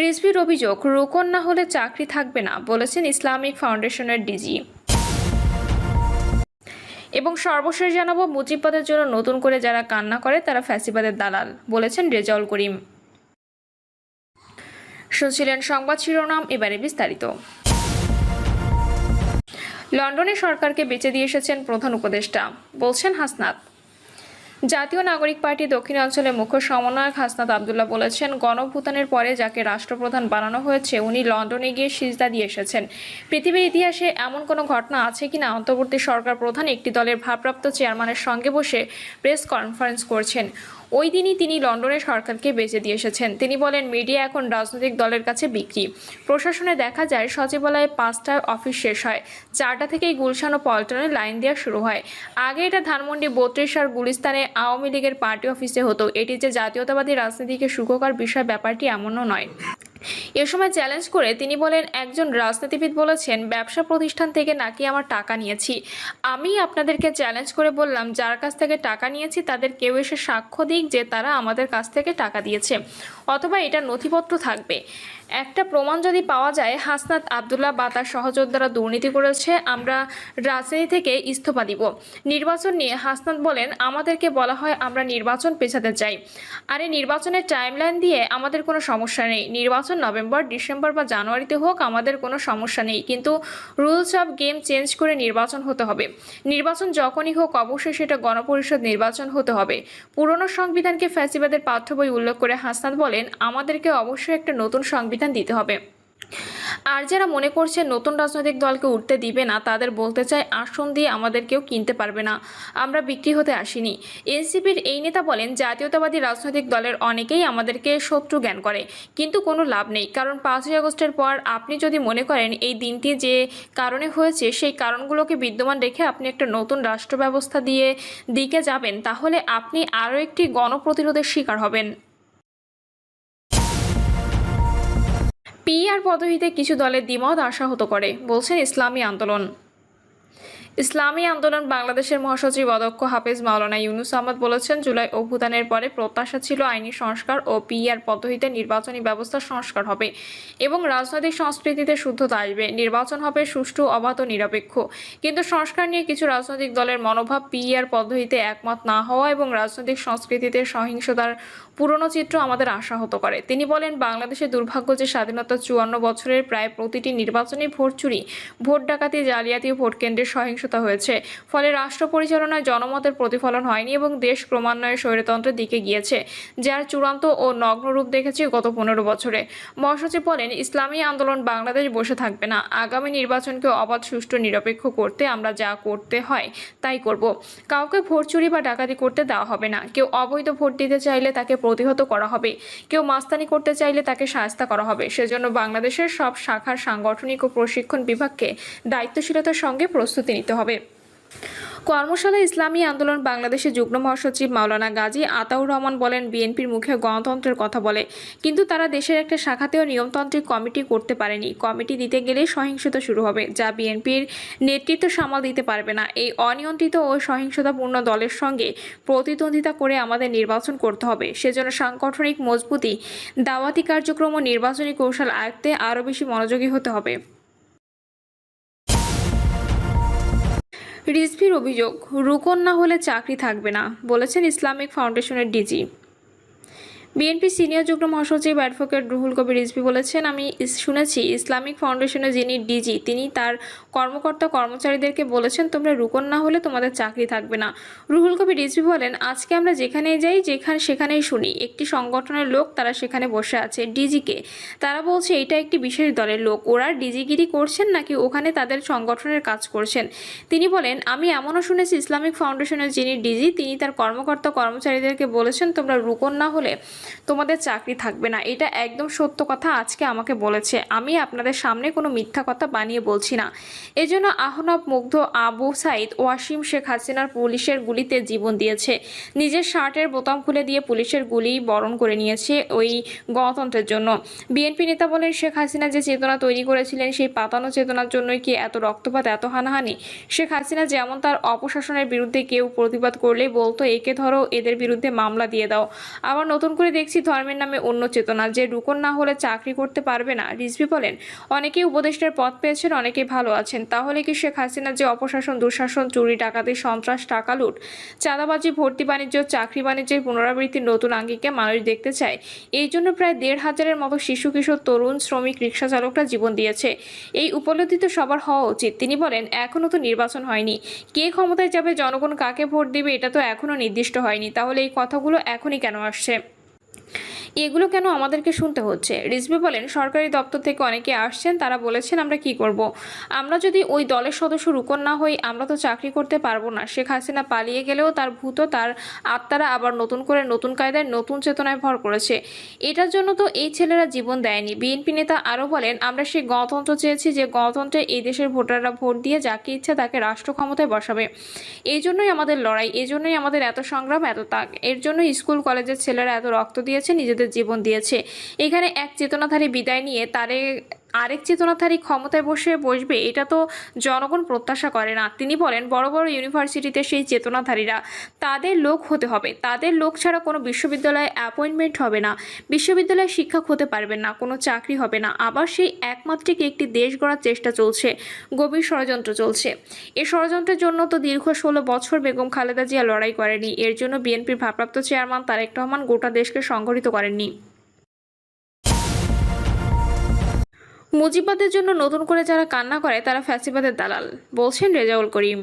রিজভির অভিযোগ, রোকন না হলে চাকরি থাকবে না, বলেছেন ইসলামিক ফাউন্ডেশনের ডিজি। এবং সর্বশেষ জানাব, মুজিববাদের জন্য নতুন করে যারা কান্না করে, তারা ফ্যাসিবাদের দালাল, বলেছেন রেজাউল করিম। শুনছিলেন সংবাদ শিরোনাম, এবারে বিস্তারিত। লন্ডনে সরকারকে বেঁচে দিয়ে এসেছেন প্রধান উপদেষ্টা, বলছেন হাসনাত। জাতীয় নাগরিক পার্টি দক্ষিণাঞ্চলের মুখ্য সমন্বয়ক হাসনাত আবদুল্লাহ বলেছেন, গণভূতানের পরে যাকে রাষ্ট্রপ্রধান বানানো হয়েছে, উনি লন্ডনে গিয়ে সিজদা দিয়ে এসেছেন। পৃথিবীর ইতিহাসে এমন কোনো ঘটনা আছে কিনা অন্তর্বর্তী সরকার প্রধান একটি দলের ভারপ্রাপ্ত চেয়ারম্যানের সঙ্গে বসে প্রেস কনফারেন্স করছেন। ওই দিনই তিনি লন্ডনের সরকারকে বেঁচে দিয়ে এসেছেন। তিনি বলেন, মিডিয়া এখন রাজনৈতিক দলের কাছে বিক্রি। প্রশাসনে দেখা যায়, সচিবালয়ে পাঁচটায় অফিস শেষ হয়। চারটা থেকেই গুলশান ও পল্টনে লাইন দেওয়া শুরু হয়। আগে এটা ধানমন্ডি, বত্রিশ আর গুলিস্তানে আওয়ামী লীগের পার্টি অফিসে হতো। এটি যে জাতীয়তাবাদী রাজনীতিকে সুখকর বিষয়, ব্যাপারটি এমনও নয়। এ সময় চ্যালেঞ্জ করে তিনি বলেন, একজন রাজনীতিবিদ বলেছেন, ব্যবসা প্রতিষ্ঠান থেকে নাকি আমার টাকা নিয়েছি। আমি আপনাদেরকে চ্যালেঞ্জ করে বললাম, যার কাছ থেকে টাকা নিয়েছি, তাদের কেউ এসে সাক্ষ্য দিক যে তারা আমাদের কাছ থেকে টাকা দিয়েছে। অথবা এটা নথিপত্র থাকবে। একটা প্রমাণ যদি পাওয়া যায়, হাসনাত আবদুল্লাহ বা তার সহযোদ্ধারা দুর্নীতি করেছে, আমরা রাজনীতি থেকে ইস্তফা দিব। নির্বাচন নিয়ে হাসনাত বলেন, আমাদেরকে বলা হয় আমরা নির্বাচন পেছাতে চাই। আর এই নির্বাচনের টাইমলাইন দিয়ে আমাদের কোনো সমস্যা নেই। নির্বাচন নভেম্বর, ডিসেম্বর বা জানুয়ারিতে হোক, আমাদের কোনো সমস্যা নেই। কিন্তু রুলস অফ গেম চেঞ্জ করে নির্বাচন হতে হবে। নির্বাচন যখনই হোক, অবশ্যই সেটা গণপরিষদ নির্বাচন হতে হবে। পুরনো সংবিধানকে ফ্যাসিবাদের পাঠ্য বই উল্লেখ করে হাসনাত বলেন, আমাদেরকে অবশ্যই একটা নতুন সংবিধান দিতে হবে। আর যারা মনে করছে নতুন রাজনৈতিক দলকে উঠতে দিবে না, তাদের বলতে চাই আসন দিয়ে আমাদের কেউ কিনতে পারবে না। আমরা বিক্রি হতে আসিনি। এনসিপির এই নেতা বলেন, জাতীয়তাবাদী রাজনৈতিক দলের অনেকেই আমাদেরকে শত্রু জ্ঞান করে, কিন্তু কোনো লাভ নেই। কারণ পাঁচই আগস্টের পর আপনি যদি মনে করেন এই দিনটি যে কারণে হয়েছে, সেই কারণগুলোকে বিদ্যমান রেখে আপনি একটা নতুন রাষ্ট্র ব্যবস্থা দিয়ে দিকে যাবেন, তাহলে আপনি আরও একটি গণপ্রতিরোধের শিকার হবেন। পিআর পদবিতে কিছু দলের দ্বিমত আশাহত করে বলছেন ইসলামী আন্দোলন। ইসলামী আন্দোলন বাংলাদেশের মহাসচিব অধ্যক্ষ হাফেজ মাওলানা ইউনুস আহমদ বলেছেন, জুলাই অভ্যুত্থানের পরে প্রত্যাশা ছিল আইনি সংস্কার ও পিআর পদ্ধতিতে নির্বাচনী ব্যবস্থা সংস্কার হবে এবং রাজনৈতিক সংস্কৃতিতে শুদ্ধতা আসবে। নির্বাচন হবে সুষ্ঠু, অবাধ ও নিরপেক্ষ। কিন্তু সংস্কার নিয়ে কিছু রাজনৈতিক দলের মনোভাব পিআর পদ্ধতিতে একমত না হওয়া এবং রাজনৈতিক সংস্কৃতিতে সহিংসতার পুরনো চিত্র আমাদের আশাহত করে। তিনি বলেন বাংলাদেশের দুর্ভাগ্য যে স্বাধীনতা চুয়ান্ন বছরের প্রায় প্রতিটি নির্বাচনে ভোট চুরি, ভোট ডাকাতি, জালিয়াতি ভোট কেন্দ্রের সহিংসতা হয়েছে। ফলে রাষ্ট্র পরিচালনায় জনমতের প্রতিফলন হয়নি এবং দেশ ক্রমান্বয়ে স্বৈরতন্ত্রের দিকে গিয়েছে, যার চূড়ান্ত ও নগ্ন রূপ দেখেছি গত পনেরো বছরে। মহাসচিব বলেন, ইসলামী আন্দোলন বাংলাদেশ বসে থাকবে না। আগামী নির্বাচনকে অবাধ, সুষ্ঠু, নিরপেক্ষ করতে আমরা যা করতে হয় তাই করব। কাউকে ভোট চুরি বা ডাকাতি করতে দেওয়া হবে না। কেউ অবৈধ ভোট দিতে চাইলে তাকে প্রতিহত করা হবে। কেউ মাস্তানি করতে চাইলে তাকে সাহায্য করা হবে। সেজন্য বাংলাদেশের সব শাখার সাংগঠনিক ও প্রশিক্ষণ বিভাগকে দায়িত্বশীলতার সঙ্গে প্রস্তুতি নিতে হবে। কর্মশালা ইসলামী আন্দোলন বাংলাদেশের যুগ্ম মহাসচিব মাওলানা গাজী আতাউর রহমান বলেন, বিএনপির মুখে গণতন্ত্রের কথা বলে, কিন্তু তারা দেশের একটা শাখাতেও নিয়মতান্ত্রিক কমিটি করতে পারেনি। কমিটি দিতে গেলে সহিংসতা শুরু হবে, যা বিএনপির নেতৃত্ব সামাল দিতে পারবে না। এই অনিয়ন্ত্রিত ও সহিংসতাপূর্ণ দলের সঙ্গে প্রতিদ্বন্দ্বিতা করে আমাদের নির্বাচন করতে হবে। সেজন্য সাংগঠনিক মজবুতি, দাওয়াতি কার্যক্রম ও নির্বাচনী কৌশল আয়ত্তে আরও বেশি মনোযোগী হতে হবে। রিজভির অভিযোগ রুকন না হলে চাকরি থাকবে না বলেছেন ইসলামিক ফাউন্ডেশনের ডিজি। বিএনপি সিনিয়র যুগ্ম মহাসচিব অ্যাডভোকেট রুহুল কবির রিজভি বলেছেন, আমি শুনেছি, ইসলামিক ফাউন্ডেশনের যিনি ডিজি, তিনি তার কর্মকর্তা, কর্মচারীদেরকে বলেছেন, তোমরা রুকন না হলে তোমাদের চাকরি থাকবে না। রুহুল কবির রিজভি বলেন, আজকে আমরা যেখানেই যাই, যেখানে, সেখানেই শুনি, একটি সংগঠনের লোক তারা সেখানে বসে আছে, ডিজিকে। তারা বলছে, এটা একটি বিশেষ দলের লোক, ওরা ডিজিগিরি করছেন নাকি ওখানে তাদের সংগঠনের কাজ করছেন? তিনি বলেন, আমি এমনও শুনেছি, ইসলামিক ফাউন্ডেশনের যিনি ডিজি, তিনি তার কর্মকর্তা, কর্মচারীদেরকে বলেছেন, তোমরা রুকন না হলে তোমাদের চাকরি থাকবে না। এটা একদম সত্য কথা আজকে আমাকে বলেছে। আমি আপনাদের সামনে কোনো মিথ্যা কথা বানিয়ে বলছি না। এজন্য আহনাব মুগ্ধ আবু সাইদ ওয়াসিম শেখ হাসিনার পুলিশের গুলিতে জীবন দিয়েছে। নিজের শার্টের বোতাম খুলে দিয়ে পুলিশের গুলি বরণ করে নিয়েছে ওই গণতন্ত্রের জন্য। বিএনপি নেতা বলেন, শেখ হাসিনা যে চেতনা তৈরি করেছিলেন, সেই পাতানো চেতনার জন্যই কি এত রক্তপাত, এত হানাহানি? শেখ হাসিনা যেমন তার অপশাসনের বিরুদ্ধে কেউ প্রতিবাদ করলেই বলতো, একে ধরো, এদের বিরুদ্ধে মামলা দিয়ে দাও। আবার নতুন করে দেখছি ধর্মের নামে অন্য চেতনা, যে রুকন না হলে চাকরি করতে পারবে না। রিজভি বলেন, অনেকেই উপদেষ্টার পদ পেয়েছেন, অনেকেই ভালো আছেন। তাহলে কি শেখ হাসিনা যে অপশাসন, দুঃশাসন, চুরি, ডাকাতি, সন্ত্রাস, টাকা লুট, চাঁদাবাজি, ভর্তি বাণিজ্য, চাকরি বাণিজ্যের পুনরাবৃত্তির নতুন আঙ্গিকে মানুষ দেখতে চায়? এই জন্য প্রায় দেড় হাজারের মতো শিশু, কিশোর, তরুণ, শ্রমিক, রিক্সা চালকরা জীবন দিয়েছে। এই উপলব্ধি তো সবার হওয়া উচিত। তিনি বলেন এখনও তো নির্বাচন হয়নি। কে ক্ষমতায় যাবে, জনগণ কাকে ভোট দেবে, এটা তো এখনও নির্দিষ্ট হয়নি। তাহলে এই কথাগুলো এখনই কেন আসছে? এগুলো কেন আমাদেরকে শুনতে হচ্ছে? রিজভি বলেন, সরকারি দপ্তর থেকে অনেকে আসছেন, তারা বলেছেন, আমরা কি করব। আমরা যদি ওই দলের সদস্য রুকন না হই, আমরা তো চাকরি করতে পারব না। শেখ হাসিনা পালিয়ে গেলেও তার ভূত তার আত্মারা আবার নতুন করে নতুন কায়দায়, নতুন চেতনায় ভর করেছে। এটার জন্য তো এই ছেলেরা জীবন দেয়নি। বিএনপি নেতা আরও বলেন, আমরা সেই গণতন্ত্র চেয়েছি যে গণতন্ত্রে এই দেশের ভোটাররা ভোট দিয়ে যাকে ইচ্ছে তাকে রাষ্ট্র ক্ষমতায় বসাবে। এই জন্যই আমাদের লড়াই, এই জন্যই আমাদের এত সংগ্রাম, এত তাক এর জন্য স্কুল, কলেজের ছেলেরা এত রক্ত দিয়েছে, নিজেদের জীবন দিয়েছে। এখানে এক চেতনাধারী বিদায় নিয়ে তারে আরেক চেতনাধারী ক্ষমতায় বসে বসবে, এটা তো জনগণ প্রত্যাশা করে না। তিনি বলেন, বড় বড় ইউনিভার্সিটিতে সেই চেতনাধারীরা, তাদের লোক হতে হবে। তাদের লোক ছাড়া কোনো বিশ্ববিদ্যালয়ে অ্যাপয়েন্টমেন্ট হবে না। বিশ্ববিদ্যালয়ে শিক্ষক হতে পারবেন না, কোনো চাকরি হবে না। আবার সেই একমাত্রিক একটি দেশ গড়ার চেষ্টা চলছে, গভীর ষড়যন্ত্র চলছে। এ ষড়যন্ত্রের জন্য তো দীর্ঘ ষোলো বছর বেগম খালেদা জিয়া লড়াই করেনি। এর জন্য বিএনপির ভারপ্রাপ্ত চেয়ারম্যান তারেক রহমান গোটা দেশকে সংগঠিত করেননি। মুজিবাদের জন্য নতুন করে যারা কান্না করে তারা ফ্যাসিবাদের দালাল বলছেন রেজাউল করিম।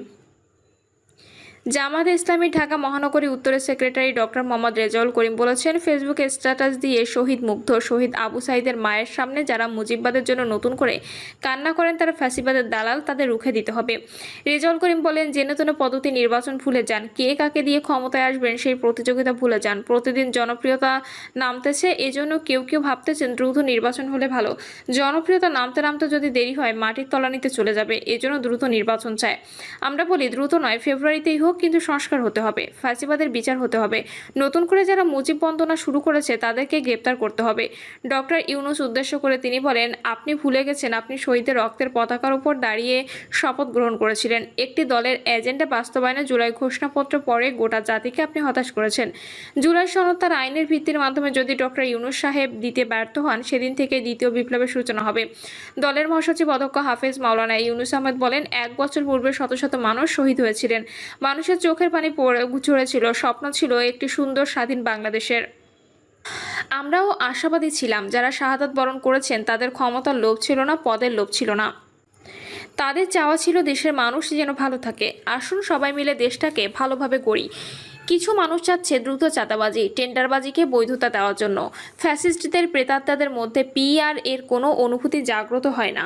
জামাত ইসলামী ঢাকা মহানগরী উত্তরের সেক্রেটারি ডক্টর মোহাম্মদ রেজাউল করিম বলেছেন, ফেসবুকে স্ট্যাটাস দিয়ে শহীদ মুগ্ধ, শহীদ আবু সাইদের মায়ের সামনে যারা মুজিববাদের জন্য নতুন করে কান্না করেন, তারা ফ্যাসিবাদের দালাল তাদের রুখে দিতে হবে। রেজাউল করিম বলেন জেনে তেনে পদ্ধতি নির্বাচন ভুলে যান, কে কাকে দিয়ে ক্ষমতায় আসবেন সেই প্রতিযোগিতা ভুলে যান, প্রতিদিন জনপ্রিয়তা নামতেছে, এজন্য কেউ কেউ ভাবতেছেন দ্রুত নির্বাচন হলে ভালো। জনপ্রিয়তা নামতে নামতে যদি দেরি হয়, মাটির তলানিতে চলে যাবে, এজন্য দ্রুত নির্বাচন চায়। আমরা বলি, দ্রুত নয়, ফেব্রুয়ারিতেই হোক কিন্তু সংস্কার হতে হবে ফ্যাসিবাদের বিচার হতে হবে। নতুন করে যারা মুজিব বন্দনা শুরু করেছে, তাদেরকে গ্রেপ্তার করতে হবে। ডক্টর ইউনুস উদ্দেশ্য করে তিনি বলেন, আপনি ভুলে গেছেন, আপনি শহীদের রক্তের পতাকার উপর দাঁড়িয়ে শপথ গ্রহণ করেছিলেন। একটি দলের এজেন্ডা বাস্তবায়নে জুলাই ঘোষণাপত্র পরে গোটা জাতিকে আপনি হতাশ করেছেন। জুলাই সনদ তার আইনের ভিত্তির মাধ্যমে যদি ডক্টর ইউনুস সাহেব দিতে ব্যর্থ হন, সেদিন থেকে দ্বিতীয় বিপ্লবের সূচনা হবে। দলের মহাসচিব অধ্যক্ষ হাফেজ মাওলানা ইউনুস আহমেদ বলেন, এক বছর পূর্বে শত শত মানুষ শহীদ হয়েছিলেন। মানুষের চোখের পানি ঝরেছিল স্বপ্ন ছিল একটি সুন্দর স্বাধীন বাংলাদেশের। আমরাও আশাবাদী ছিলাম, যারা শাহাদাত বরণ করেছেন, তাদের ক্ষমতার লোভ ছিল না, পদের লোভ ছিল না। তাদের চাওয়া ছিল দেশের মানুষ যেন ভালো থাকে। আসুন সবাই মিলে দেশটাকে ভালোভাবে গড়ি। কিছু মানুষ চাচ্ছে দ্রুত চাঁদাবাজি, টেন্ডারবাজিকে বৈধতা দেওয়ার জন্য। ফ্যাসিস্টদের, প্রেতাত্মাদের মধ্যে পিআর এর কোনো অনুভূতি জাগ্রত হয় না।